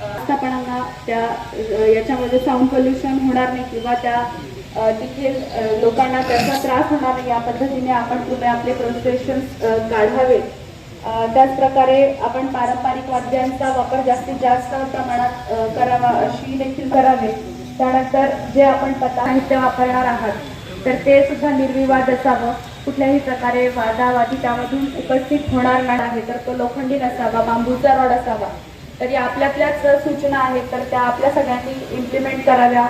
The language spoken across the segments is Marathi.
आस्थापनांना त्या याच्यामध्ये साऊंड पोल्युशन होणार नाही किंवा त्या तिथे लोकांना त्याचा त्रास होणार नाही. या पद्धतीने आपण कृपया आपले प्रोसेशन काढावे त्याचप्रकारे आपण पारंपरिक वाद्यांचा वापर जास्तीत जास्त प्रमाणात करावा अशी देखील करावे. त्यानंतर जे आपण पता साहित्य वापरणार आहात तर ते सुद्धा निर्विवाद असावं. कुठल्याही प्रकारे वादावादी त्यामधून उपस्थित होणार नाही तर तो लोखंडी नसावा बांबूचा रॉड असावा. तर या आपल्या आपल्याच सूचना आहेत तर त्या आपल्या सगळ्यांनी इम्प्लिमेंट कराव्या.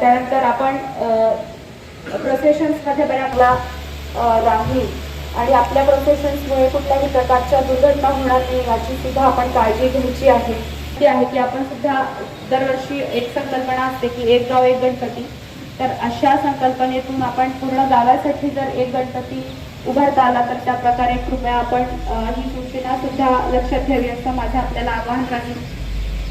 त्यानंतर आपण प्रोसेशन्समध्ये बऱ्याचला आपला राहील आणि आपल्या प्रोसेशन्समुळे कुठल्याही प्रकारच्या दुर्घटना होणार नाही याची सुद्धा आपण काळजी घ्यायची आहे. ती आहे की आपण सुद्धा दरवर्षी एक संकल्पना असते की एक गाव एक गणपती. तर अशा संकल्पनेतून आपण पूर्ण गावासाठी जर एक गणपती उभारता आला तर त्या प्रकारे कृपया आपण ही सूचना सुद्धा लक्षात घ्यावी असं माझं आपल्याला आवाहन राहील.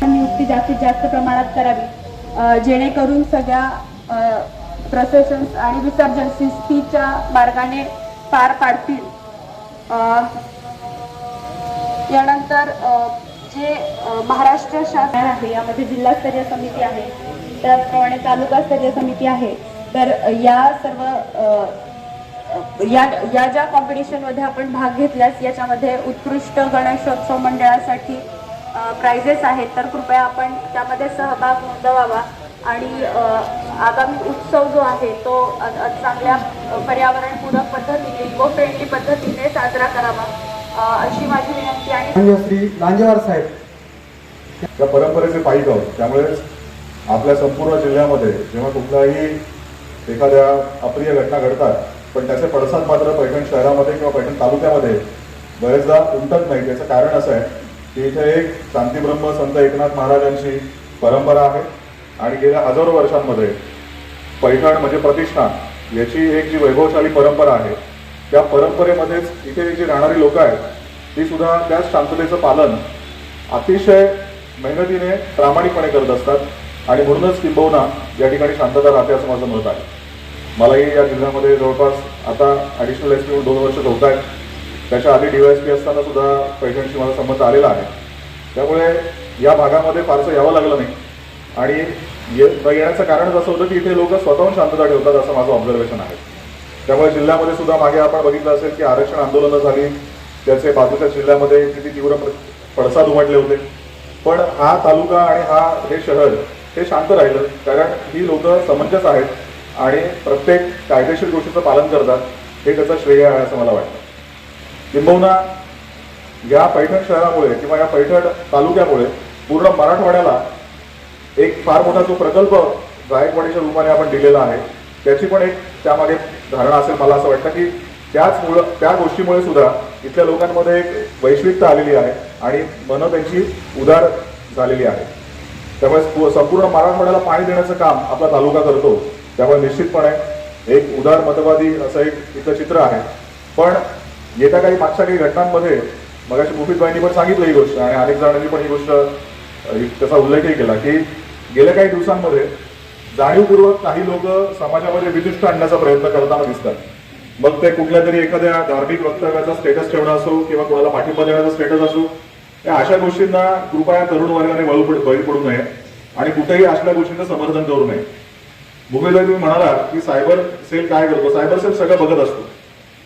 नियुक्ती जास्तीत जास्त प्रमाणात करावी. जेणेकरून सगळ्या प्रोसेशन्स आणि विसर्जन शिस्तीच्या मार्गाने पार पाडतील. यानंतर जे महाराष्ट्र शासन आहे यामध्ये जिल्हास्तरीय समिती आहे त्याचप्रमाणे तालुकास्तरीय समिती आहे? तर या सर्व या या ज्या कॉम्पिटिशनमध्ये आपण भाग घेतल्यास याच्यामध्ये उत्कृष्ट गणेशोत्सव मंडळासाठी प्राइजेस आहेत. तर कृपया आपण त्यामध्ये सहभाग नोंदवावा. आणि आगामी उत्सव जो आहे तो चांगल्या पर्यावरणपूरक पद्धतीने इको फ्रेंडली पद्धतीने साजरा करावा. अशी माझी विनंती आहे. श्री लांजेवार साहेब. त्या परंपरेचे पाहिजे आहोत त्यामुळे आपल्या संपूर्ण जिल्ह्यामध्ये जेव्हा कुठल्याही एखाद्या अप्रिय घटना घडतात पण त्याचे पडसाद मात्र पैठण शहरामध्ये किंवा पैठण तालुक्यामध्ये बरेचदा उमटत नाही याचं कारण असं आहे की इथे एक शांतीब्रह्म संत एकनाथ महाराजांची परंपरा आहे आणि गेल्या हजारो वर्षांमध्ये पैठण म्हणजे प्रतिष्ठान याची एक जी वैभवशाली परंपरा आहे त्या परंपरेमध्येच इथे जी राहणारी लोक आहेत ती सुद्धा त्याच शांततेचं पालन अतिशय मेहनतीने प्रामाणिकपणे करत असतात. आणि म्हणूनच किंबहुना या ठिकाणी शांतता राहते असं माझं मत आहे. मलाही या जिल्ह्यामध्ये जवळपास आता ॲडिशनल एस पी म्हणून दोन वर्ष होत आहेत. त्याच्या आधी डी वायस असताना सुद्धा पेशंटशी मला संबंध आलेला आहे. त्यामुळे या भागामध्ये फारसं यावं लागलं नाही. आणि ये- न येण्याचं कारणच असं होतं की इथे लोक स्वतःहून शांतता ठेवतात असं माझं ऑब्झर्वेशन आहे. त्यामुळे जिल्ह्यामध्ये सुद्धा मागे आपण बघितलं असेल की आरक्षण आंदोलनं झाली. त्याचे बाजूच्या जिल्ह्यामध्ये किती तीव्र पडसाद उमटले होते. पण हा तालुका आणि हा हे शहर हे शांत राहिलं. कारण ही लोक समंजस आहेत आणि प्रत्येक कायदेशीर गोष्टीचं पालन करतात. हे त्याचं श्रेय आहे असं मला वाटतं. किंबहुना या पैठण शहरामुळे किंवा या पैठण तालुक्यामुळे पूर्ण मराठवाड्याला एक फार मोठा जो प्रकल्प गायकवाडीच्या रूपाने आपण दिलेला आहे त्याची पण एक त्यामागे धारणा असेल मला असं वाटतं की त्याचमुळं त्या गोष्टीमुळे सुद्धा इथल्या लोकांमध्ये एक वैश्विकता आलेली आहे आणि मनं त्यांची उदार झालेली आहे. त्यामुळे संपूर्ण मराठवाड्याला पाणी देण्याचं काम आपला तालुका करतो. त्यामुळे निश्चितपणे एक उदार मतवादी असं एक इथं चित्र आहे. पण येत्या काही मागच्या काही घटनांमध्ये मगाशी मुफीदबाईंनी पण सांगितलं ही गोष्ट आणि अनेक जणांनी पण ही गोष्ट त्याचा उल्लेखही केला की गेल्या काही दिवसांमध्ये जाणीवपूर्वक काही लोक समाजामध्ये विशिष्ट आणण्याचा प्रयत्न करताना दिसतात. मग ते कुठल्या तरी एखाद्या धार्मिक वक्तव्याचा स्टेटस ठेवणं असो किंवा कोणाला पाठिंबा देण्याचा स्टेटस असो या अशा गोष्टींना कृपया तरुण वर्गाने वळू बळी पडू नये आणि कुठेही अशा गोष्टींचं समर्थन करू नये. भूमीला तुम्ही म्हणाला की सायबर सेल काय करतो? सायबर सेल सगळं बघत असतो.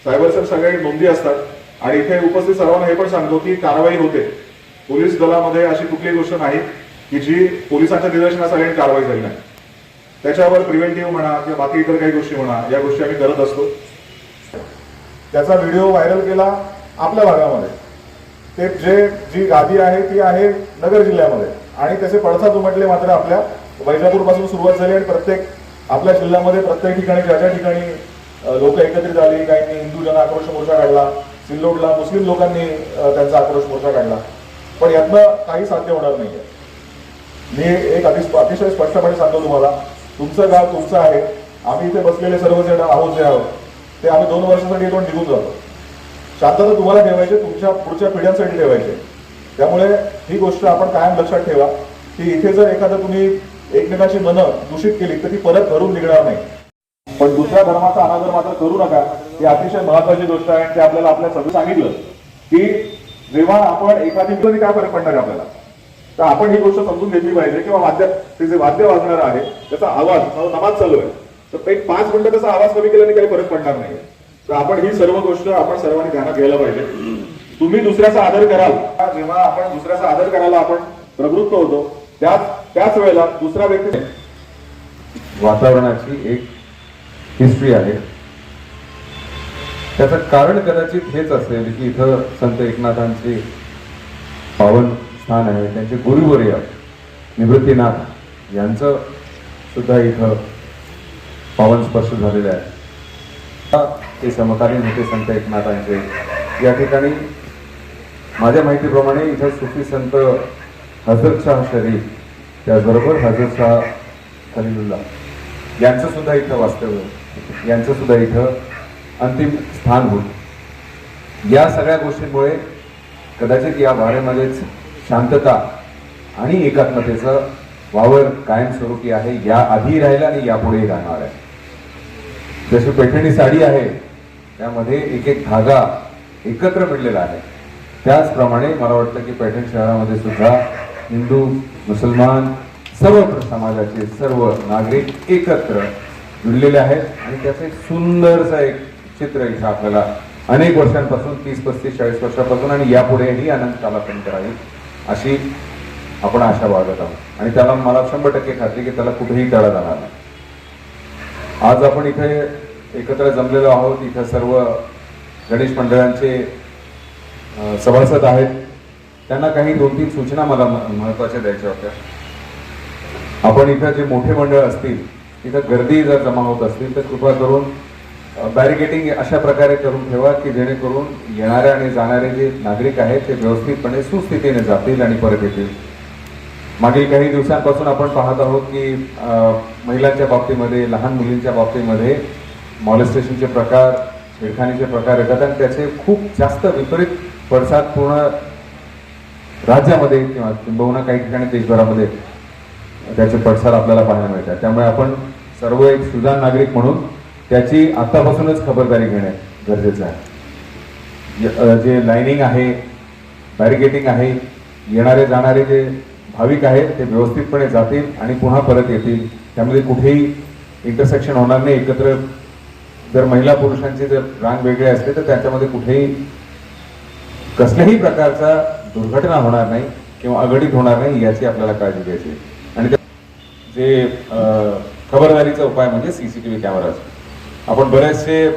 सायबर सेल सगळ्या नोंदी असतात. आणि इथे उपस्थित सर्वांना हे पण सांगतो की कारवाई होते. पोलीस दलामध्ये अशी कुठलीही गोष्ट नाही की जी पोलिसांच्या निदर्शनासाठी कारवाई झाली नाही. त्याच्यावर प्रिव्हेंटिव्ह म्हणा किंवा बाकी इतर काही गोष्टी म्हणा या गोष्टी आम्ही करत असतो. त्याचा व्हिडिओ व्हायरल केला आपल्या भागामध्ये. ते जे जी गादी आहे ती आहे नगर जिल्ह्यामध्ये. आणि त्याचे पडसाद उमटले मात्र आपल्या वैजापूरपासून सुरुवात झाली आणि प्रत्येक आपल्या जिल्ह्यामध्ये प्रत्येक ठिकाणी ज्या ज्या ठिकाणी लोक एकत्रित आली काहींनी हिंदू जन आक्रोश मोर्चा काढला सिल्लोडला मुस्लिम लोकांनी त्यांचा आक्रोश मोर्चा काढला. पण यातनं काही साध्य होणार नाहीये. मी एक अतिश अतिशय स्पष्टपणे सांगतो तुम्हाला तुमचं गाव तुमचं आहे आम्ही इथे बसलेले सर्वजण आहोत जे आहोत ते आम्ही दोन वर्षासाठी इथून निघून जातो. शांतता तुम्हाला ठेवायची तुमच्या पुढच्या पिढ्यांसाठी ठेवायची. त्यामुळे ही गोष्ट आपण कायम लक्षात ठेवा की इथे जर एखादं तुम्ही एकमेकाची मनं दूषित केली तर ती परत घरून निघणार नाही. पण दुसऱ्या धर्माचा अनादर मात्र करू नका ही अतिशय महत्वाची गोष्ट आहे आणि ते आपल्याला आपल्या सगळं सांगितलं की जेव्हा आपण एखादी मुलं काय फरक पडणार आहे आपल्याला? तर आपण ही गोष्ट समजून घेतली पाहिजे किंवा वाद्य ते जे वाद्य वाजणार आहे त्याचा आवाज नमाज चालू आहे तर एक पाच मिनिटं त्याचा आवाज कमी केल्याने काही फरक पडणार नाही. तर आपण ही सर्व गोष्ट आपण सर्वांनी ध्यानात घ्यायला पाहिजे. तुम्ही दुसऱ्याचा आदर कराल. जेव्हा आपण दुसऱ्याचा आदर करायला आपण प्रवृत्त होतो त्याच त्याच वेळेला दुसरा व्यक्ती वातावरणाची एक हिस्ट्री आहे. त्याचं कारण कदाचित हेच असेल की इथं संत एकनाथांचे पावन स्थान आहे त्यांचे गुरुवर्य निवृत्तीनाथ यांचं सुद्धा इथं पावन स्पर्श झालेलं आहे. ते समकालीन होते संत एकनाथांचे या ठिकाणी माझ्या माहितीप्रमाणे इथं सुफी संत हजरत शाह शरीफ त्याचबरोबर हजरत शाह यांचं सुद्धा इथं वास्तव्य यांचं सुद्धा इथं अंतिम स्थान होत या सगळ्या गोष्टींमुळे कदाचित या भाड्यामध्येच शांतता आणि एकात्मतेचं वावर कायमस्वरूपी आहे. या आधी राहिला आणि यापुढेही राहणार आहे. जशी पैठणी साडी आहे त्यामध्ये एक एक धागा एकत्र मिळलेला आहे. त्याचप्रमाणे मला वाटतं की पैठण शहरामध्ये सुद्धा हिंदू मुसलमान सर्व समाजाचे सर्व नागरिक एकत्र जुळलेले आहेत. आणि त्याचं एक सुंदरचं एक चित्र इथं आपल्याला अनेक वर्षांपासून तीस पस्तीस चाळीस वर्षापासून आणि यापुढेही आनंद कालापर्यंत राहील अशी आपण आशा बाळगत आहोत. आणि त्याला मला शंभर टक्के खात्री की त्याला कुठेही तडा जाणार नाही. आज आपण इथे एकत्र जमलेलो आहोत. इथं सर्व गणेश मंडळांचे सभासद आहेत. त्यांना काही दोन तीन सूचना मला म- महत्त्वाच्या द्यायच्या होत्या. आपण इथं जे मोठे मंडळ असतील तिथं गर्दी जर जमा होत असतील तर कृपा करून बॅरिकेटिंग अशा प्रकारे करून ठेवा की जेणेकरून येणारे आणि जाणारे जे नागरिक आहेत ते व्यवस्थितपणे सुस्थितीने जातील आणि परत येतील. मागील काही दिवसांपासून आपण पाहत आहोत की महिलांच्या बाबतीमध्ये लहान मुलींच्या बाबतीमध्ये मॉलेस्टेशनचे प्रकार छेडखानीचे प्रकार येतात आणि त्याचे खूप जास्त विपरीत पडसाद पूर्ण राज्यामध्ये किंवा किंबहुना काही ठिकाणी देशभरामध्ये त्याचे पडसाद आपल्याला पाहायला मिळतात. त्यामुळे आपण सर्व एक सुजाण नागरिक म्हणून त्याची आतापासूनच खबरदारी घेणे गरजेचं आहे. जे लाईनिंग आहे बॅरिकेटिंग आहे येणारे जाणारे जे भाविक आहेत ते व्यवस्थितपणे जातील आणि पुन्हा परत येतील. त्यामध्ये कुठेही इंटरसेक्शन होणार नाही एकत्र जर महिला पुरुषांचे जर रांग वेगळे असते तर त्याच्यामध्ये कुठेही कसल्याही प्रकारचा दुर्घटना होणार नाही किंवा अघटित होणार नाही याची आपल्याला काळजी घ्यायची आणि जे खबरदारीचा उपाय म्हणजे सीसीटीव्ही कॅमेराज आपण बरेचसे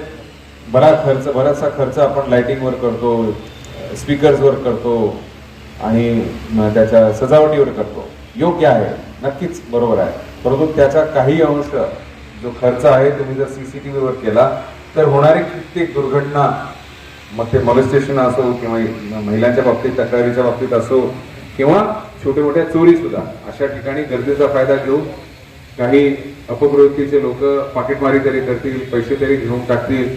बरा खर्च बराचसा खर्च आपण लाइटिंगवर करतो स्पीकर्सवर करतो आणि त्याच्या सजावटीवर करतो. योग्य आहे नक्कीच बरोबर आहे. परंतु त्याचा काही अंश जो खर्च आहे तुम्ही जर सी सी टी व्हीवर केला तर होणारी कित्येक दुर्घटना मग ते मॉलेस्टेशन असो किंवा महिलांच्या बाबतीत तक्रारीच्या बाबतीत असो किंवा छोट्या मोठ्या चोरी सुद्धा अशा ठिकाणी गरजेचा फायदा घेऊन काही अपप्रवृत्तीचे लोक पाकिटमारी तरी करतील पैसे तरी घेऊन टाकतील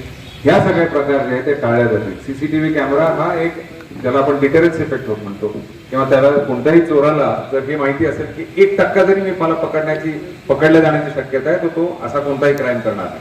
ह्या सगळ्या प्रकार जे आहेत ते टाळल्या जातील सीसीटीव्ही कॅमेरा हा एक ज्याला आपण डिटरन्स इफेक्ट होत म्हणतो किंवा त्याला कोणत्याही चोराला जर हे माहिती असेल की एक टक्का जरी मी मला पकडण्याची पकडल्या जाण्याची शक्यता आहे तर तो असा कोणताही क्राईम करणार नाही.